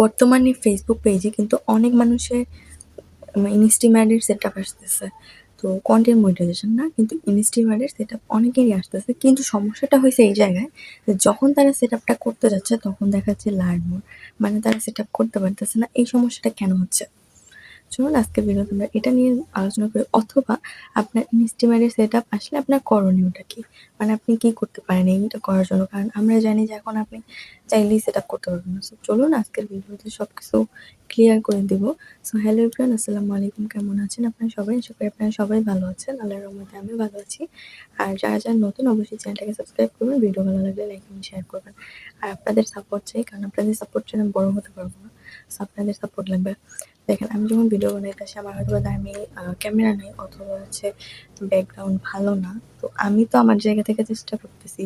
বর্তমানে ফেসবুক পেজে কিন্তু অনেক মানুষের ইনস্টিম্যাটের সেট আপ আসতেছে। তো কন্টেন্ট মনিটাইজেশন না, কিন্তু ইনস্টিম্যাটের সেট আপ অনেকেরই আসতেছে। কিন্তু সমস্যাটা হয়েছে এই জায়গায় যখন তারা সেট আপটা করতে যাচ্ছে, তখন দেখা যাচ্ছে লার্ন মোড মানে তারা সেট আপ করতে পারতেছে না। এই সমস্যাটা কেন হচ্ছে? চলুন আজকে ভিডিওতে আমরা এটা নিয়ে আলোচনা করি, অথবা আপনার ইনস্টিমেটের সেট আপ আসলে আপনার করণীয়টা কি? মানে আপনি কি করতে পারেন এইটা করার জন্য? কারণ আমরা জানি যে এখন আপনি চাইলেই সেট আপ করতে পারবেন না। সো চলুন আজকের ভিডিওতে সব কিছু ক্লিয়ার করে দিব। সো হ্যালো এভরিওয়ান আসসালামু আলাইকুম। কেমন আছেন আপনারা সবাই? আশা করি আপনারা সবাই ভালো আছেন। আল্লাহর রহমতে আমি ভালো আছি। আর যারা যারা নতুন, অবশ্যই চ্যানেলটাকে সাবস্ক্রাইব করবেন। ভিডিও ভালো লাগলে লাইক এবং শেয়ার করবেন। আর আপনাদের সাপোর্ট চাই, কারণ আপনাদের সাপোর্ট ছাড়া বড় হতে পারব না। আপনাদের সাপোর্ট লাগবে। দেখেন, আমি যখন ভিডিও বানাইতেছি আমার হয়তো দামি ক্যামেরা নেই, অথবা হচ্ছে ব্যাকগ্রাউন্ড ভালো না। তো আমি তো আমার জায়গা থেকে চেষ্টা করতেছি।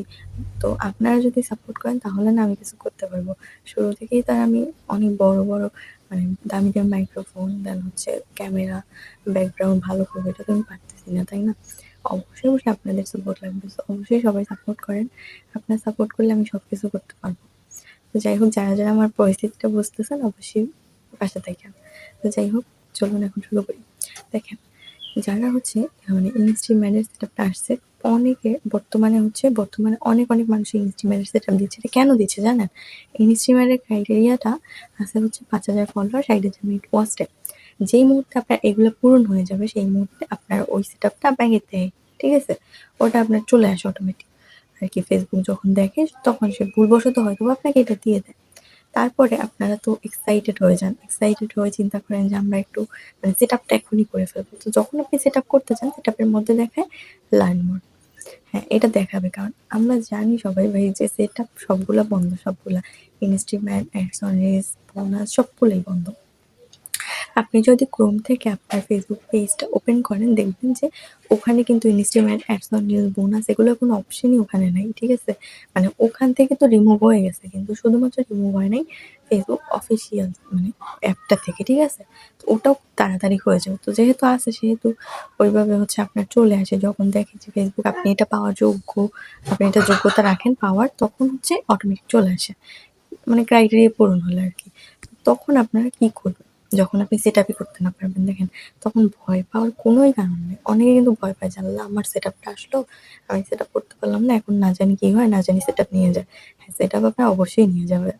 তো আপনারা যদি সাপোর্ট করেন, তাহলে না আমি কিছু করতে পারব। শুরু থেকেই তার আমি অনেক বড় বড় মানে দামি দামি মাইক্রোফোন দেন হচ্ছে ক্যামেরা ব্যাকগ্রাউন্ড ভালো করব, এটা তো আমি পারতেছি না, তাই না? অবশ্যই অবশ্যই আপনাদের সাপোর্ট লাগবে। অবশ্যই সবাই সাপোর্ট করেন। আপনার সাপোর্ট করলে আমি সব কিছু করতে পারব। তো যাই হোক, যারা যারা আমার পরিস্থিতিটা বুঝতেছেন, অবশ্যই পাশে থাকেন। তো যাই হোক, চলুন এখন শুরু করি। দেখেন, যারা হচ্ছে মানে ইন্ডাস্ট্রি ম্যানেজ সেটআপটা আসছে, অনেকে বর্তমানে হচ্ছে, বর্তমানে অনেক অনেক মানুষ ইন্ডাস্ট্রি ম্যানেজ সেটআপ দিচ্ছে। এটা কেন দিচ্ছে জানেন? ইন্ডাস্ট্রি ম্যানের ক্রাইটেরিয়াটা আছে হচ্ছে পাঁচ হাজার ফলোয়ার ষাট হাজার মিনিট ওয়াচ যেই মুহূর্তে আপনার এগুলো পূরণ হয়ে যাবে, সেই মুহূর্তে আপনার ওই সেটআপটা আপনাকে দেয়। ঠিক আছে? ওটা আপনার চলে আসে অটোমেটিক আর কি ফেসবুক যখন দেখে, তখন সে ভুলবশত হয়তো আপনাকে এটা দিয়ে দেয়। তারপরে আপনারা তো এক্সাইটেড হয়ে যান। এক্সাইটেড হয়ে চিন্তা করেন যে আমরা একটু মানে সেট আপটা এখনই করে ফেলব। তো যখন আপনি সেট আপ করতে চান সেট আপের মধ্যে দেখায় লার্ন মোড হ্যাঁ এটা দেখাবে। কারণ আমরা জানি সবাই ভাই যে সেট আপ সবগুলা বন্ধ, সবগুলা ইনস্ট্রিমেন্ট অ্যাডসন রেস বোনাস সবগুলোই বন্ধ। আপনি যদি ক্রোম থেকে আপনার ফেসবুক পেজটা ওপেন করেন, দেখবেন যে ওখানে কিন্তু instrument ads on news bonus এগুলো কোনো অপশনই ওখানে নাই, ঠিক আছে? মানে ওখান থেকে তো রিমুভ হয়ে গেছে, কিন্তু শুধুমাত্র রিমুভ হয় নাই ফেসবুক অফিসিয়াল মানে অ্যাপটা থেকে, ঠিক আছে? তো ওটাও তাড়াতাড়ি হয়ে যাবে। তো যেহেতু আছে, সেহেতু ওইভাবে হচ্ছে আপনার চলে আসে। যখন দেখে যে ফেসবুক আপনি এটা পাওয়ার যোগ্য, আপনি এটা যোগ্যতা রাখেন পাওয়ার, তখন হচ্ছে অটোমেটিক চলে আসে। মানে ক্রাইটেরিয়া পূরণ হলে আর কি। তখন আপনারা কি করবেন? যখন আপনি সেট আপই করতে না পারবেন, দেখেন, তখন ভয় পাওয়ার কোনোই কারণ নেই। অনেকে কিন্তু ভয় পায় জানলা আমার সেট আপটা আসলো, আমি সেট আপ করতে পারলাম না, এখন না জানি কী হয়, না জানি সেট আপ নিয়ে যায়। হ্যাঁ সেট আপ আপনার অবশ্যই নিয়ে যাবে।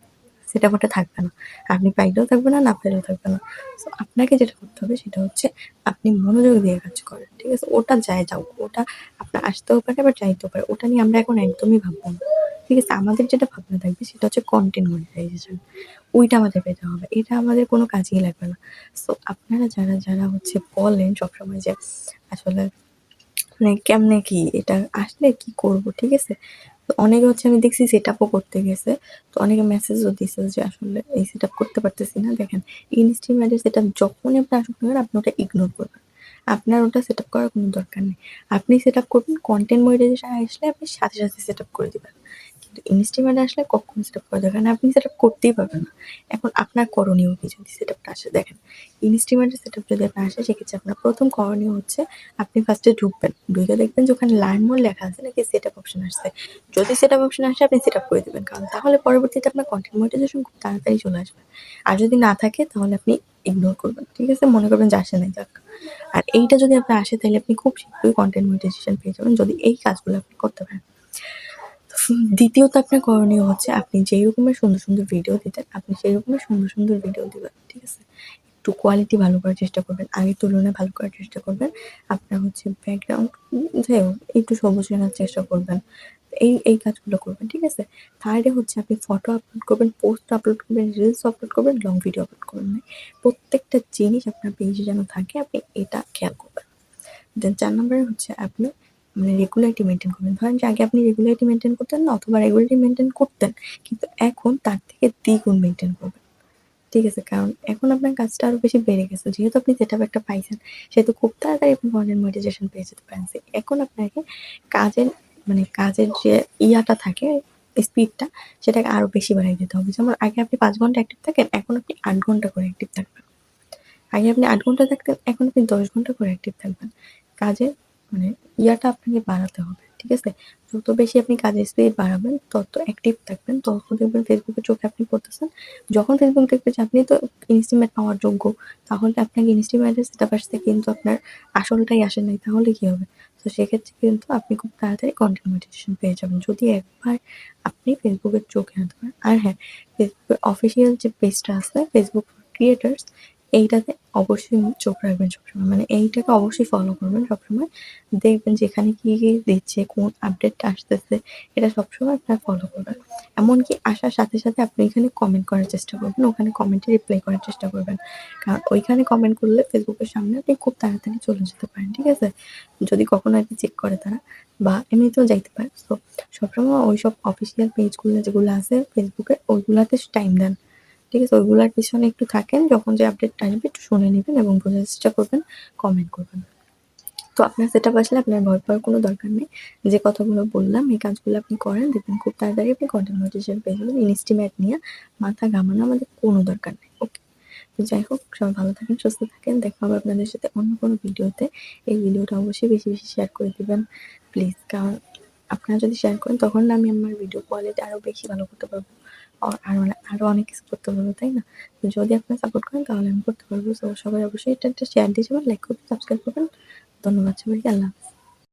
সেট ওটা থাকবে না। আপনি পাইলেও থাকবে না না পাইলেও থাকবে না। সো আপনাকে যেটা করতে হবে, সেটা হচ্ছে আপনি মনোযোগ দিয়ে কাজ করেন, ঠিক আছে? ওটা যায় যাও, ওটা আপনার আসতেও পারে বা যাইতেও পারে, ওটা নিয়ে আমরা এখন একদমই ভাববো না। ঠিক আছে, আমাদের যেটা ভাবনা থাকবে সেটা হচ্ছে কন্টেন্ট মনিটাইজেশন ওইটা আমাদের পেতে হবে, এটা আমাদের কোনো কাজেই লাগবে না। সো আপনারা যারা যারা হচ্ছে বলেন সবসময় যে আসলে মানে কেমনে কি, এটা আসলে কি করব, ঠিক আছে? তো অনেকে হচ্ছে আমি দেখছি সেট আপও করতে গেছে, তো অনেকে মেসেজও দিছে যে আসলে এই সেট আপ করতে পারতেছি না। দেখেন ইনস্টিমেটের সেট আপ যখনই আপনি আসুক না আপনি ওটা ইগনোর করবেন। আপনার ওটা সেট আপ করার কোনো দরকার নেই। আপনি সেট আপ করবেন কন্টেন্ট মনিটাইজেশন আসলে আপনি সাথে সাথে সেট আপ করে দিবেন। কিন্তু ইনস্টিমেটে আসলে কখনো সেট আপ করা যাবে না। আপনি সেট করতেই পারবেন না। এখন আপনার করণীয় কি যদি সেট আপটা আসে? দেখেন ইনস্টিমেটের সেট আপ যদি আপনার আসে, সেক্ষেত্রে আপনার প্রথম করণীয় হচ্ছে আপনি ফার্স্টে ঢুকবেন। ঢুকে দেখবেন যে ওখানে লার্ন মোড লেখা আছে নাকি সেট আপ অপশন আসছে। যদি সেট আপ অপশন আসে, আপনি সেট আপ করে দেবেন। কারণ তাহলে পরবর্তীতে আপনার কন্টেন্ট মনিটাইজেশন খুব তাড়াতাড়ি চলে আসবে। আর যদি না থাকে, তাহলে আপনি ইগনোর করবেন। ঠিক আছে? মনে করবেন যে আসে নাই, যাক। আর এইটা যদি আপনার আসে, তাহলে আপনি খুব শীঘ্রই কন্টেন্ট মনিটাইজেশন পেয়ে যাবেন যদি এই কাজগুলো আপনি করতে পারেন। দ্বিতীয়ত আপনার করণীয় হচ্ছে আপনি যেই রকমের সুন্দর সুন্দর ভিডিও দিতেন, আপনি সেই রকমের সুন্দর সুন্দর ভিডিও দেবেন, ঠিক আছে? একটু কোয়ালিটি ভালো করার চেষ্টা করবেন, আগের তুলনায় ভালো করার চেষ্টা করবেন। আপনার হচ্ছে ব্যাকগ্রাউন্ড যাই হোক, একটু সবুজ রাখার চেষ্টা করবেন। এই এই কাজগুলো করবেন, ঠিক আছে? থার্ডে হচ্ছে আপনি ফটো আপলোড করবেন পোস্ট আপলোড করবেন রিলস আপলোড করবেন লং ভিডিও আপলোড করবেন মানে প্রত্যেকটা জিনিস আপনার পেজে যেন থাকে, আপনি এটা খেয়াল করবেন। দেন চার নম্বরে হচ্ছে আপনি মানে রেগুলারিটি মেনটেন করবেন। ধরেন যে আগে আপনি রেগুলারিটি মেনটেন করতেন না অথবা রেগুলারিটি মেনটেন করতেন, কিন্তু এখন তার থেকে দ্বিগুণ মেনটেন করবেন। ঠিক আছে? কারণ এখন আপনার কাজটা আরও বেশি বেড়ে গেছে। যেহেতু আপনি যেটা একটা পাইছেন, সেহেতু খুব তাড়াতাড়ি মনিটাইজেশন পেয়ে যেতে পারেন। এখন আপনাকে কাজের মানে কাজের যে ইয়াটা থাকে স্পিডটা সেটাকে আরও বেশি বাড়িয়ে দিতে হবে। যেমন আগে আপনি পাঁচ ঘণ্টা অ্যাক্টিভ থাকেন, এখন আপনি আট ঘণ্টা করে অ্যাক্টিভ থাকবেন। আগে আপনি আট ঘণ্টা থাকতেন, এখন আপনি দশ ঘণ্টা করে অ্যাক্টিভ থাকবেন। কাজের মানে ইয়াটা আপনাকে বাড়াতে হবে, ঠিক আছে? যত বেশি আপনি কাজের স্পিড বাড়াবেন, তত অ্যাক্টিভ থাকবেন। তত দেখবেন ফেসবুকের চোখে আপনি পড়তেছেন। যখন ফেসবুক দেখবে যে আপনি তো ইনস্টিমেট পাওয়ার যোগ্য, তাহলে আপনাকে ইনস্টিমেটের সেটাপ আসতে কিন্তু আপনার আসলটাই আসে নাই, তাহলে কি হবে? তো সেক্ষেত্রে কিন্তু আপনি খুব তাড়াতাড়ি কন্টেন্ট মনিটাইজেশন পেয়ে যাবেন। যদি একবার আপনি ফেসবুকের চোখে আনতে পারেন আর হ্যাঁ ফেসবুকের অফিসিয়াল যে পেজটা আছে ফেসবুক ক্রিয়েটার্স এইটাতে অবশ্যই চোখ রাখবেন সবসময়। মানে এইটাকে অবশ্যই ফলো করবেন সবসময়। দেখবেন যেখানে কি কি দিচ্ছে, কোন আপডেটটা আসতেছে, এটা সবসময় আপনার ফলো করবেন। এমনকি আসার সাথে সাথে আপনি এখানে কমেন্ট করার চেষ্টা করবেন, ওখানে কমেন্টে রিপ্লাই করার চেষ্টা করবেন। কারণ ওইখানে কমেন্ট করলে ফেসবুকের সামনে আপনি খুব তাড়াতাড়ি চলে যেতে পারেন, ঠিক আছে? যদি কখনো আর কি চেক করে তারা বা এমনিতেও যাইতে পারে। তো সবসময় ওই সব অফিসিয়াল পেজগুলো যেগুলো আছে ফেসবুকে ওইগুলাতে টাইম দেন। ঠিক আছে, ওইগুলার পিছনে একটু থাকেন, যখন যে আপডেটটা আসবে একটু শুনে নেবেন এবং বোঝার চেষ্টা করবেন কমেন্ট করবেন। তো আপনার সেটা আসলে আপনার ভয় পাওয়ার কোনো দরকার নেই। যে কথাগুলো বললাম, এই কাজগুলো আপনি করেন, দেখবেন খুব তাড়াতাড়ি আপনি কন্টেন্ট মনিটাইজেশন পেয়ে যাবেন। ইনস্টিমেট নিয়ে মাথা ঘামানো আমাদের কোনো দরকার নেই ওকে তো যাই হোক, সবাই ভালো থাকেন, সুস্থ থাকেন। দেখা হবে আপনাদের সাথে অন্য কোনো ভিডিওতে। এই ভিডিওটা অবশ্যই বেশি বেশি শেয়ার করে দিবেন প্লিজ কারণ আপনারা যদি শেয়ার করেন, তখন আমি আমার ভিডিও কোয়ালিটি আরও বেশি ভালো করতে পারব। আর মানে অনেক কিছু করতে পারব, তাই না? তো যদি আপনারা সাপোর্ট করেন, তাহলে আমি করতে পারব। তো সবাই অবশ্যই এটা একটা শেয়ার দিয়ে যাবেন লাইক করবেন সাবস্ক্রাইব করবেন। ধন্যবাদ সবাইকে, আল্লাহ হাফিজ।